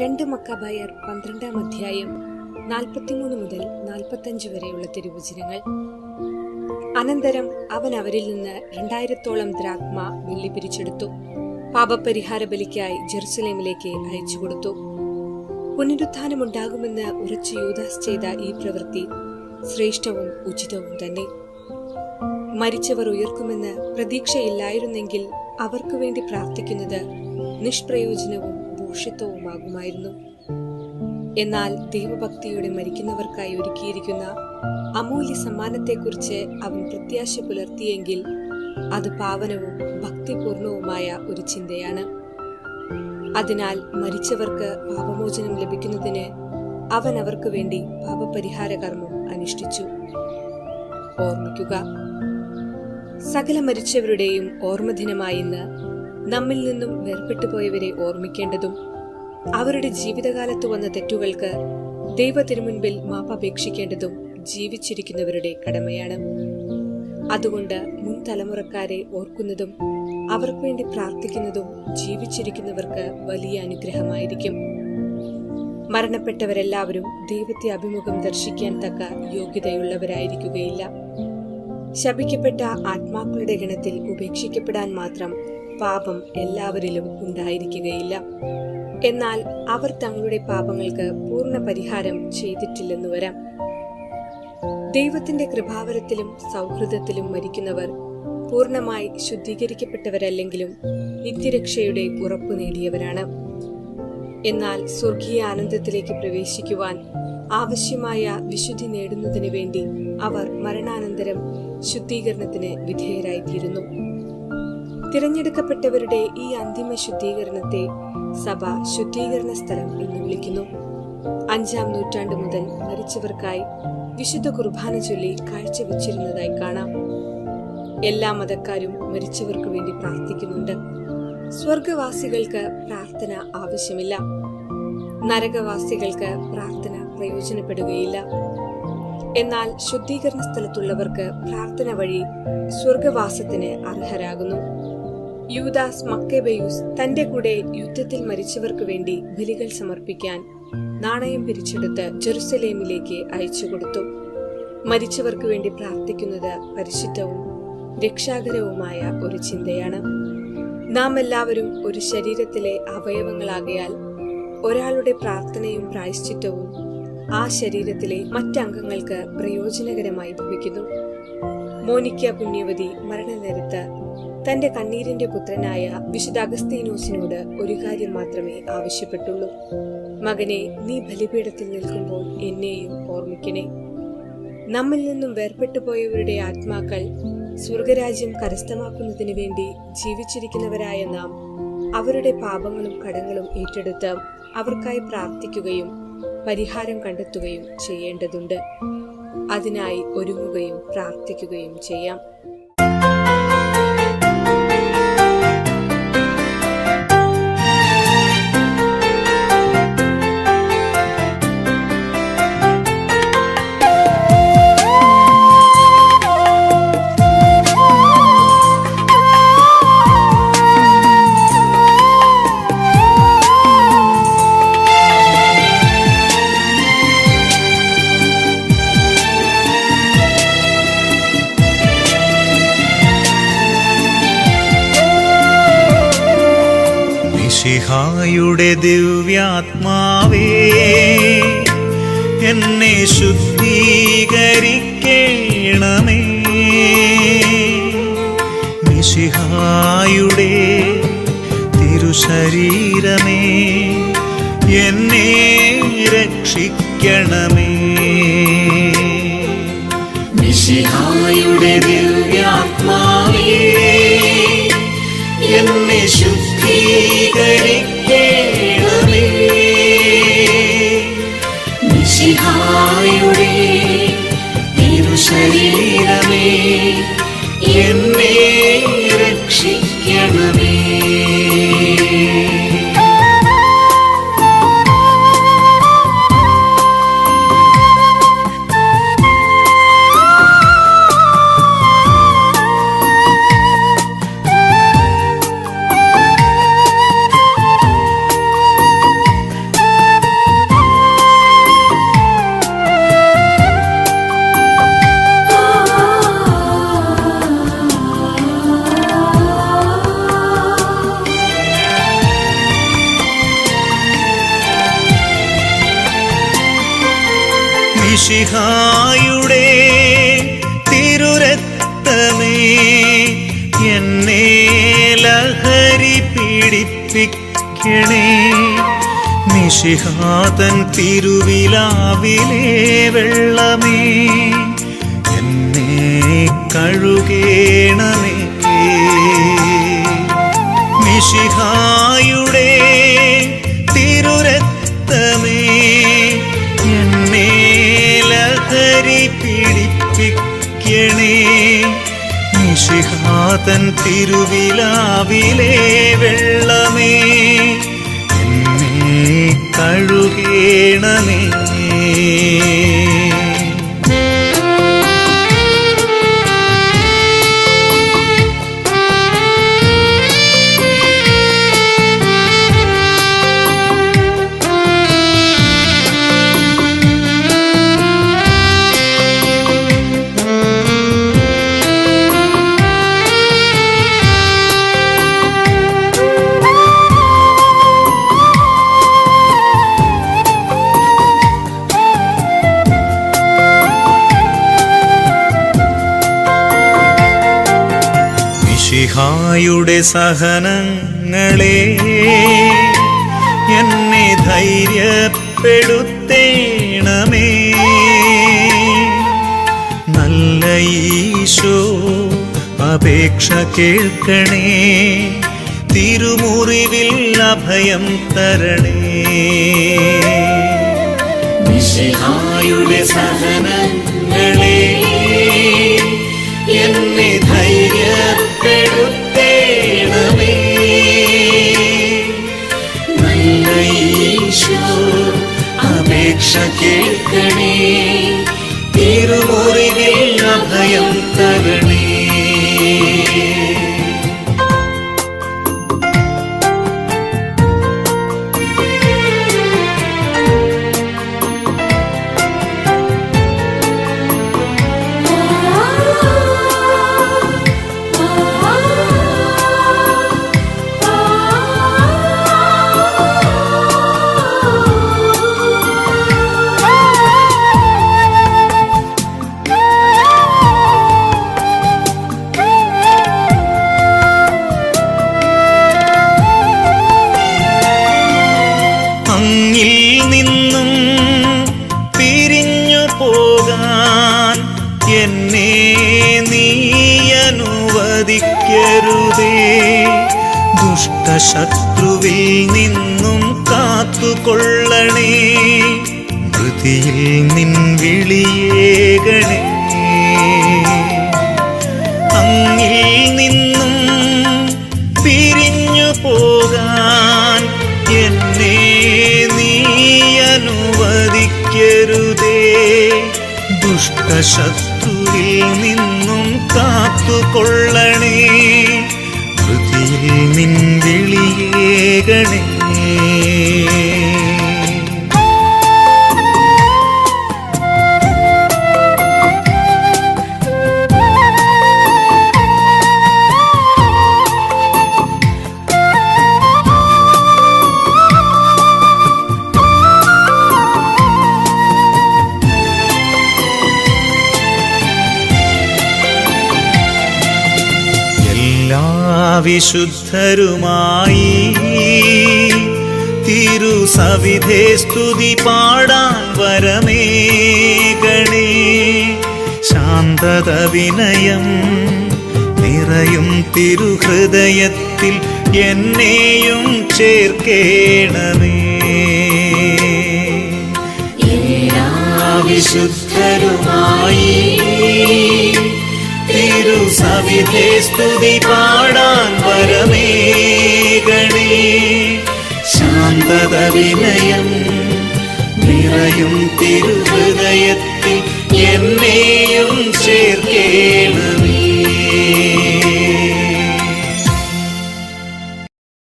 രണ്ട് മക്കാബായർ പന്ത്രണ്ടാം അധ്യായം നാൽപ്പത്തിമൂന്ന് മുതൽ നാൽപ്പത്തഞ്ച് വരെയുള്ള തിരുവചനങ്ങൾ. അനന്തരം അവൻ അവരിൽ നിന്ന് രണ്ടായിരത്തോളം ദ്രാഗ്മ വെള്ളി പിരിച്ചെടുത്തു പാപപരിഹാര ബലിക്കായി ജെറുസലേമിലേക്ക് അയച്ചു കൊടുത്തു. പുനരുത്ഥാനമുണ്ടാകുമെന്ന് ഉറച്ചു യൂദാസ് ചെയ്ത ഈ പ്രവൃത്തി ശ്രേഷ്ഠവും ഉചിതവും തന്നെ. മരിച്ചവർ ഉയർക്കുമെന്ന് പ്രതീക്ഷയില്ലായിരുന്നെങ്കിൽ അവർക്കു വേണ്ടി പ്രാർത്ഥിക്കുന്നത് നിഷ്പ്രയോജനവും ഭൂഷിത്വവുമാകുമായിരുന്നു എന്നാൽ ദൈവഭക്തിയോടെ മരിക്കുന്നവർക്കായി ഒരുക്കിയിരിക്കുന്ന അമൂല്യ സമ്മാനത്തെക്കുറിച്ച് അവൻ പ്രത്യാശ പുലർത്തിയെങ്കിൽ അത് പാവനവും ഭക്തിപൂർണവുമായ ഒരു ചിന്തയാണ്. അതിനാൽ മരിച്ചവർക്ക് പാപമോചനം ലഭിക്കുന്നതിന് അവൻ അവർക്ക് വേണ്ടി പാപപരിഹാര കർമ്മം അനുഷ്ഠിച്ചു. ഓർമ്മിക്കുക സകല മരിച്ചവരുടെയും ഓർമ്മദിനമായി ഇന്ന് നമ്മിൽ നിന്നും വേർപെട്ടു പോയവരെ ഓർമ്മിക്കേണ്ടതും അവരുടെ ജീവിതകാലത്ത് വന്ന തെറ്റുകൾക്ക് ദൈവത്തിനുമുൻപിൽ മാപ്പപേക്ഷിക്കേണ്ടതും ജീവിച്ചിരിക്കുന്നവരുടെ കടമയാണ്. അതുകൊണ്ട് മുൻ തലമുറക്കാരെ ഓർക്കുന്നതും അവർക്ക് വേണ്ടി പ്രാർത്ഥിക്കുന്നതും ജീവിച്ചിരിക്കുന്നവർക്ക് വലിയ അനുഗ്രഹമായിരിക്കും. മരണപ്പെട്ടവരെല്ലാവരും ദൈവത്തെ അഭിമുഖം ദർശിക്കാൻ തക്ക യോഗ്യതയുള്ളവരായിരിക്കുകയില്ല. ശപിക്കപ്പെട്ട ആത്മാക്കളുടെ ഗണത്തിൽ ഉപേക്ഷിക്കപ്പെടാൻ മാത്രം പാപം എല്ലാവരിലും ഉണ്ടായിരിക്കുകയില്ല. എന്നാൽ അവർ തങ്ങളുടെ പാപങ്ങൾക്ക് പൂർണ പരിഹാരം ചെയ്തിട്ടില്ലെന്ന് വരാം. ദൈവത്തിന്റെ കൃപാവരത്തിലും സൗഹൃദത്തിലും മരിക്കുന്നവർ പൂർണമായി ശുദ്ധീകരിക്കപ്പെട്ടവരല്ലെങ്കിലും നിത്യരക്ഷയുടെ ഉറപ്പു നേടിയവരാണ്. എന്നാൽ സ്വർഗീയ ആനന്ദത്തിലേക്ക് പ്രവേശിക്കുവാൻ ആവശ്യമായ വിശുദ്ധി നേടുന്നതിന് വേണ്ടി അവർ മരണാനന്തരം ശുദ്ധീകരണത്തിന് വിധേയരായിത്തീരുന്നു. തിരഞ്ഞെടുക്കപ്പെട്ടവരുടെ ഈ അന്തിമ ശുദ്ധീകരണത്തെ സഭ ശുദ്ധീകരണ സ്ഥലം എന്ന് വിളിക്കുന്നു. അഞ്ചാം നൂറ്റാണ്ട് മുതൽ മരിച്ചവർക്കായി വിശുദ്ധ കുർബാന ചൊല്ലി കാഴ്ചവെച്ചിരുന്നതായി കാണാം. എല്ലാ മതക്കാരും മരിച്ചവർക്ക് വേണ്ടി പ്രാർത്ഥിക്കുന്നുണ്ട്. സ്വർഗവാസികൾക്ക് പ്രാർത്ഥന ആവശ്യമില്ല. നരകവാസികൾക്ക് പ്രാർത്ഥന പ്രയോജനപ്പെടുകയില്ല. എന്നാൽ ശുദ്ധീകരണ സ്ഥലത്തുള്ളവർക്ക് പ്രാർത്ഥന വഴി സ്വർഗവാസത്തിന് അർഹരാകുന്നു. യൂദാസ് മക്കേബയൂസ് തന്റെ കൂടെ യുദ്ധത്തിൽ മരിച്ചവർക്ക് വേണ്ടി ബലികൾ സമർപ്പിക്കാൻ നാണയം പിരിച്ചെടുത്ത് ജെറുസലേമിലേക്ക് അയച്ചു കൊടുത്തു. മരിച്ചവർക്ക് വേണ്ടി പ്രാർത്ഥിക്കുന്നത് പരിശുദ്ധവും രക്ഷാകരവുമായ ഒരു ചിന്തയാണ്. നാം എല്ലാവരും ഒരു ശരീരത്തിലെ അവയവങ്ങളാകയാൽ ഒരാളുടെ പ്രാർത്ഥനയും പ്രായശ്ചിത്തവും ആ ശരീരത്തിലെ മറ്റംഗങ്ങൾക്ക് പ്രയോജനകരമായി ഭവിക്കുന്നു. മോനിക്ക പുണ്യവതി മരണനേരത്ത് തന്റെ കണ്ണീരിന്റെ പുത്രനായ വിശുദ്ധ അഗസ്തീനോസിനോട് ഒരു കാര്യം മാത്രമേ ആവശ്യപ്പെട്ടുള്ളൂ. മകനെ നീ ബലിപീഠത്തിൽ നിൽക്കുമ്പോൾ എന്നെയും ഓർമ്മിക്കണേ. നമ്മിൽ നിന്നും വേർപെട്ടുപോയവരുടെ ആത്മാക്കൾ സ്വർഗരാജ്യം കരസ്ഥമാക്കുന്നതിന് വേണ്ടി ജീവിച്ചിരിക്കുന്നവരായ നാം അവരുടെ പാപങ്ങളും കടങ്ങളും ഏറ്റെടുത്ത് അവർക്കായി പ്രാർത്ഥിക്കുകയും പരിഹാരം കണ്ടെത്തുകയും ചെയ്യേണ്ടതുണ്ട്. അതിനായി ഒരുങ്ങുകയും പ്രാർത്ഥിക്കുകയും ചെയ്യാം. മിശിഹായുടെ ദിവ്യാത്മാവേ എന്നെ ശുദ്ധീകരിക്കണമേ. മിശിഹായുടെ തിരുശരീരമേ എന്നെ രക്ഷിക്കണമേ. മിശിഹായുടെ ദിവ്യാത്മാവേ എന്നെ ശുദ്ധീകരിക്കണമേ മിശിഹായുടെ തിരുശരീരമേ. മിശിഹായുടെ തിരുരക്തമേ എന്നെ ലഹരി പീഡിപ്പിക്കണേ. മിശിഹാതൻ തിരുവിലാവിലെ വെള്ളമേ എന്നെ കഴുകേണമേ തിരുവിലാവിലെ വെള്ളമേ എന്നെ കഴുകേണമേ. മിശിഹായുടെ സഹനങ്ങളെ എന്നെ ധൈര്യപ്പെടുത്തേണമേ. നല്ല ഈശോ അപേക്ഷ കേൾക്കണേ. തിരുമുറിവിൽ അഭയം തരണേ. മിശിഹായുടെ സഹനങ്ങളെ എന്നെ നീ അനുവദിക്കരുതേ. ദുഷ്ടശത്രുവിൽ നിന്നും കാത്തുകൊള്ളണേ. മൃതിയിൽ നിൻ വിളിയേകണേ. അങ്ങിൽ നിന്നും പിരിഞ്ഞു പോകാൻ എന്നെ നീ അനുവദിക്കരുതേ. ദുഷ്ടശത്രു കാത്തുകൊള്ളണേ ഹൃതിയിൽ നിൻ വിളിയേകണേ എല്ലാ തിരു സവിധേ സ്തുതി പാടാൻ വരമേകണേ ശാന്തത വിനയം നിറയും തിരുഹൃദയത്തിൽ എന്നെയും ചേർക്കേണമേ. എല്ലാ വിശുദ്ധരുമായി തിരുസവിധേ സ്തുതി പാടാൻ വരമേകണേ ശാന്തത വിനയം നിറയും തിരുഹൃദയത്തിൽ എന്നെയും ചേർക്കേണമേ